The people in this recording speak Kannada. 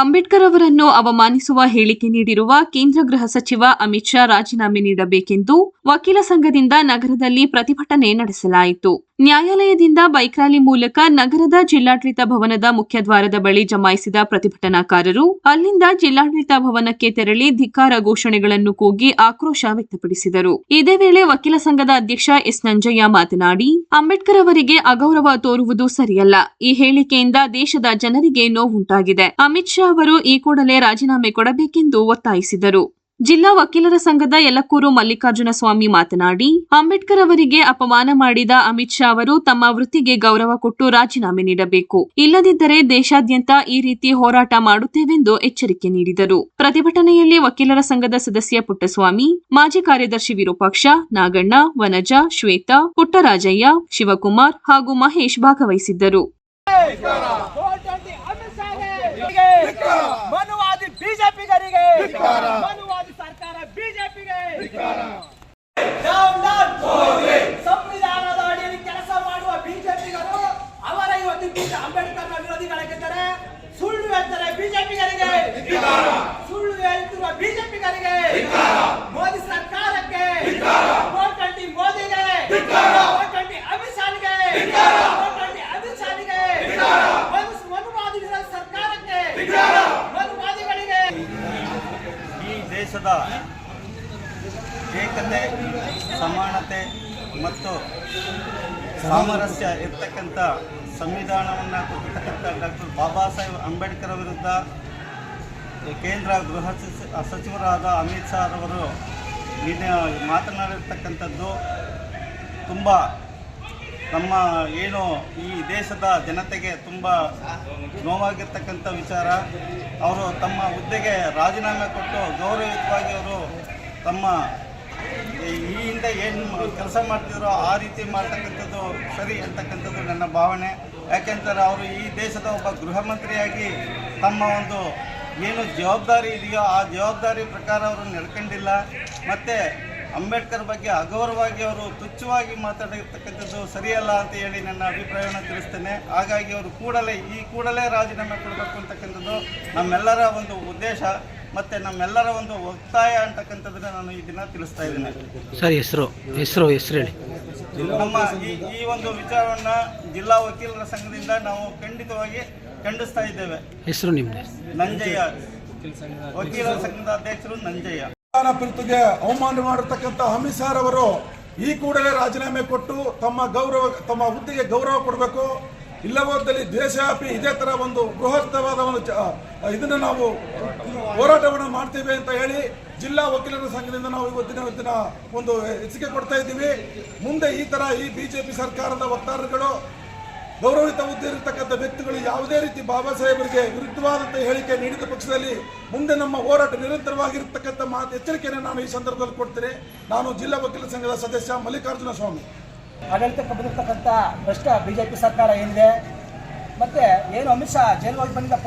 ಅಂಬೇಡ್ಕರ್ ಅವರನ್ನು ಅವಮಾನಿಸುವ ಹೇಳಿಕೆ ನೀಡಿರುವ ಕೇಂದ್ರ ಗೃಹ ಸಚಿವ ಅಮಿತ್ ಶಾ ರಾಜೀನಾಮೆ ನೀಡಬೇಕೆಂದು ವಕೀಲ ಸಂಘದಿಂದ ನಗರದಲ್ಲಿ ಪ್ರತಿಭಟನೆ ನಡೆಸಲಾಯಿತು. ನ್ಯಾಯಾಲಯದಿಂದ ಬೈಕ್ ರ್ಯಾಲಿ ಮೂಲಕ ನಗರದ ಜಿಲ್ಲಾಡಳಿತ ಭವನದ ಮುಖ್ಯದ್ವಾರದ ಬಳಿ ಜಮಾಯಿಸಿದ ಪ್ರತಿಭಟನಾಕಾರರು ಅಲ್ಲಿಂದ ಜಿಲ್ಲಾಡಳಿತ ಭವನಕ್ಕೆ ತೆರಳಿ ಧಿಕ್ಕಾರ ಘೋಷಣೆಗಳನ್ನು ಕೂಗಿ ಆಕ್ರೋಶ ವ್ಯಕ್ತಪಡಿಸಿದರು. ಇದೇ ವೇಳೆ ವಕೀಲ ಸಂಘದ ಅಧ್ಯಕ್ಷ ಎಸ್ ನಂಜಯ್ಯ ಮಾತನಾಡಿ, ಅಂಬೇಡ್ಕರ್ ಅವರಿಗೆ ಅಗೌರವ ತೋರುವುದು ಸರಿಯಲ್ಲ. ಈ ಹೇಳಿಕೆಯಿಂದ ದೇಶದ ಜನರಿಗೆ ನೋವುಂಟಾಗಿದೆ. ಅಮಿತ್ ಶಾ ಅವರು ಈ ಕೂಡಲೇ ರಾಜೀನಾಮೆ ಕೊಡಬೇಕೆಂದು ಒತ್ತಾಯಿಸಿದರು. ಜಿಲ್ಲಾ ವಕೀಲರ ಸಂಘದ ಯಲಕೂರು ಮಲ್ಲಿಕಾರ್ಜುನ ಸ್ವಾಮಿ ಮಾತನಾಡಿ, ಅಂಬೇಡ್ಕರ್ ಅವರಿಗೆ ಅಪಮಾನ ಮಾಡಿದ ಅಮಿತ್ ಶಾ ಅವರು ತಮ್ಮ ವೃತ್ತಿಗೆ ಗೌರವ ಕೊಟ್ಟು ರಾಜೀನಾಮೆ ನೀಡಬೇಕು. ಇಲ್ಲದಿದ್ದರೆ ದೇಶಾದ್ಯಂತ ಈ ರೀತಿ ಹೋರಾಟ ಮಾಡುತ್ತೇವೆಂದು ಎಚ್ಚರಿಕೆ ನೀಡಿದರು. ಪ್ರತಿಭಟನೆಯಲ್ಲಿ ವಕೀಲರ ಸಂಘದ ಸದಸ್ಯ ಪುಟ್ಟಸ್ವಾಮಿ, ಮಾಜಿ ಕಾರ್ಯದರ್ಶಿ ವಿರೂಪಾಕ್ಷ, ನಾಗಣ್ಣ, ವನಜ, ಶ್ವೇತಾ, ಪುಟ್ಟರಾಜಯ್ಯ, ಶಿವಕುಮಾರ್ ಹಾಗೂ ಮಹೇಶ್ ಭಾಗವಹಿಸಿದ್ದರು. मुबारक ದೇಶದ ಏಕತೆ, ಸಮಾನತೆ ಮತ್ತು ಸಾಮರಸ್ಯ ಇರ್ತಕ್ಕಂಥ ಸಂವಿಧಾನವನ್ನು ಕೊಟ್ಟಿರ್ತಕ್ಕಂಥ ಡಾಕ್ಟರ್ ಬಾಬಾ ಸಾಹೇಬ್ ಅಂಬೇಡ್ಕರ್ ವಿರುದ್ಧ ಕೇಂದ್ರ ಗೃಹ ಸಚಿ- ಸಚಿವರಾದ ಅಮಿತ್ ಶಾ ಅವರು ಮಾತನಾಡಿರ್ತಕ್ಕಂಥದ್ದು ತುಂಬ ನಮ್ಮ ಏನು ಈ ದೇಶದ ಜನತೆಗೆ ತುಂಬ ನೋವಾಗಿರ್ತಕ್ಕಂಥ ವಿಚಾರ. ಅವರು ತಮ್ಮ ಹುದ್ದೆಗೆ ರಾಜೀನಾಮೆ ಕೊಟ್ಟು ಗೌರವಯುತವಾಗಿ ಅವರು ತಮ್ಮ ಈ ಹಿಂದೆ ಏನು ಕೆಲಸ ಮಾಡ್ತಿದ್ರೋ ಆ ರೀತಿ ಮಾಡ್ತಕ್ಕಂಥದ್ದು ಸರಿ ಅಂತಕ್ಕಂಥದ್ದು ನನ್ನ ಭಾವನೆ. ಯಾಕೆಂತಾರೆ ಅವರು ಈ ದೇಶದ ಒಬ್ಬ ಗೃಹ ಮಂತ್ರಿಯಾಗಿ ತಮ್ಮ ಒಂದು ಏನು ಜವಾಬ್ದಾರಿ ಇದೆಯೋ ಆ ಜವಾಬ್ದಾರಿ ಪ್ರಕಾರ ಅವರು ನಡ್ಕೊಂಡಿಲ್ಲ. ಮತ್ತು ಅಂಬೇಡ್ಕರ್ ಬಗ್ಗೆ ಅಗೌರವಾಗಿ ಅವರು ತುಚ್ಛವಾಗಿ ಮಾತಾಡಿರ್ತಕ್ಕಂಥದ್ದು ಸರಿಯಲ್ಲ ಅಂತ ಹೇಳಿ ನನ್ನ ಅಭಿಪ್ರಾಯವನ್ನು ತಿಳಿಸ್ತೇನೆ. ಹಾಗಾಗಿ ಅವರು ಕೂಡಲೇ ಈ ಕೂಡಲೇ ರಾಜೀನಾಮೆ ಕೊಡಬೇಕು ಅಂತಕ್ಕಂಥದ್ದು ನಮ್ಮೆಲ್ಲರ ಒಂದು ಉದ್ದೇಶ ಮತ್ತೆ ನಮ್ಮೆಲ್ಲರ ಒಂದು ಒತ್ತಾಯ ಅಂತಕ್ಕಂಥದ್ದನ್ನ ನಾನು ಈ ದಿನ ತಿಳಿಸ್ತಾ ಇದ್ದೇನೆ. ಸರ್ ಹೆಸರು ಹೆಸರು ಹೆಸರು ಹೇಳಿ. ನಮ್ಮ ಈ ಈ ಒಂದು ವಿಚಾರವನ್ನು ಜಿಲ್ಲಾ ವಕೀಲರ ಸಂಘದಿಂದ ನಾವು ಖಂಡಿತವಾಗಿ ಖಂಡಿಸ್ತಾ ಇದ್ದೇವೆ. ಹೆಸರು ನಿಮ್ಮದು ನಂಜಯ್ಯ. ವಕೀಲರ ಸಂಘದ ಅಧ್ಯಕ್ಷರು ನಂಜಯ್ಯ. ಪಿತೃಗೆ ಅವಮಾನ ಮಾಡಿರ್ತಕ್ಕಂಥ ಅಮಿತ್ ಶಾ ಅವರು ಈ ಕೂಡಲೇ ರಾಜೀನಾಮೆ ಕೊಟ್ಟು ತಮ್ಮ ಗೌರವ, ತಮ್ಮ ಹುದ್ದೆಗೆ ಗೌರವ ಕೊಡಬೇಕು. ಇಲ್ಲವಾದಲ್ಲಿ ದೇಶವ್ಯಾಪಿ ಇದೇ ತರ ಒಂದು ಬೃಹತ್ತವಾದ ಒಂದು ಇದನ್ನು ನಾವು ಹೋರಾಟವನ್ನು ಮಾಡ್ತೀವಿ ಅಂತ ಹೇಳಿ ಜಿಲ್ಲಾ ವಕೀಲರ ಸಂಘದಿಂದ ನಾವು ಇವತ್ತಿನ ಇವತ್ತಿನ ಒಂದು ಹೆಚ್ಚಿಗೆ ಕೊಡ್ತಾ ಇದ್ದೀವಿ. ಮುಂದೆ ಈ ತರ ಈ ಬಿಜೆಪಿ ಸರ್ಕಾರದ ವಕ್ತಾರರುಗಳು ಗೌರವಿತ ಇರತಕ್ಕಂಥ ವ್ಯಕ್ತಿಗಳು ಯಾವುದೇ ರೀತಿ ಬಾಬಾ ಸಾಹೇಬರಿಗೆ ವಿರುದ್ಧವಾದಂಥ ಹೇಳಿಕೆ ನೀಡಿದ ಪಕ್ಷದಲ್ಲಿ ಮುಂದೆ ನಮ್ಮ ಹೋರಾಟ ನಿರಂತರವಾಗಿರ್ತಕ್ಕಂಥ ಮಾತು ಎಚ್ಚರಿಕೆಯನ್ನು ನಾನು ಈ ಸಂದರ್ಭದಲ್ಲಿ ಕೊಡ್ತೇನೆ. ನಾನು ಜಿಲ್ಲಾ ವಕೀಲ ಸಂಘದ ಸದಸ್ಯ ಮಲ್ಲಿಕಾರ್ಜುನ ಸ್ವಾಮಿ. ಆಡಳಿತಕ್ಕೆ ಬಂದಿರತಕ್ಕಂಥ ಭ್ರಷ್ಟ ಬಿಜೆಪಿ ಸರ್ಕಾರ ಏನಿದೆ? ಮತ್ತೆ ಏನು ಅಮಿತ್ ಶಾ ಜೈಲಿಗೆ ಬಂದಿದ್ದ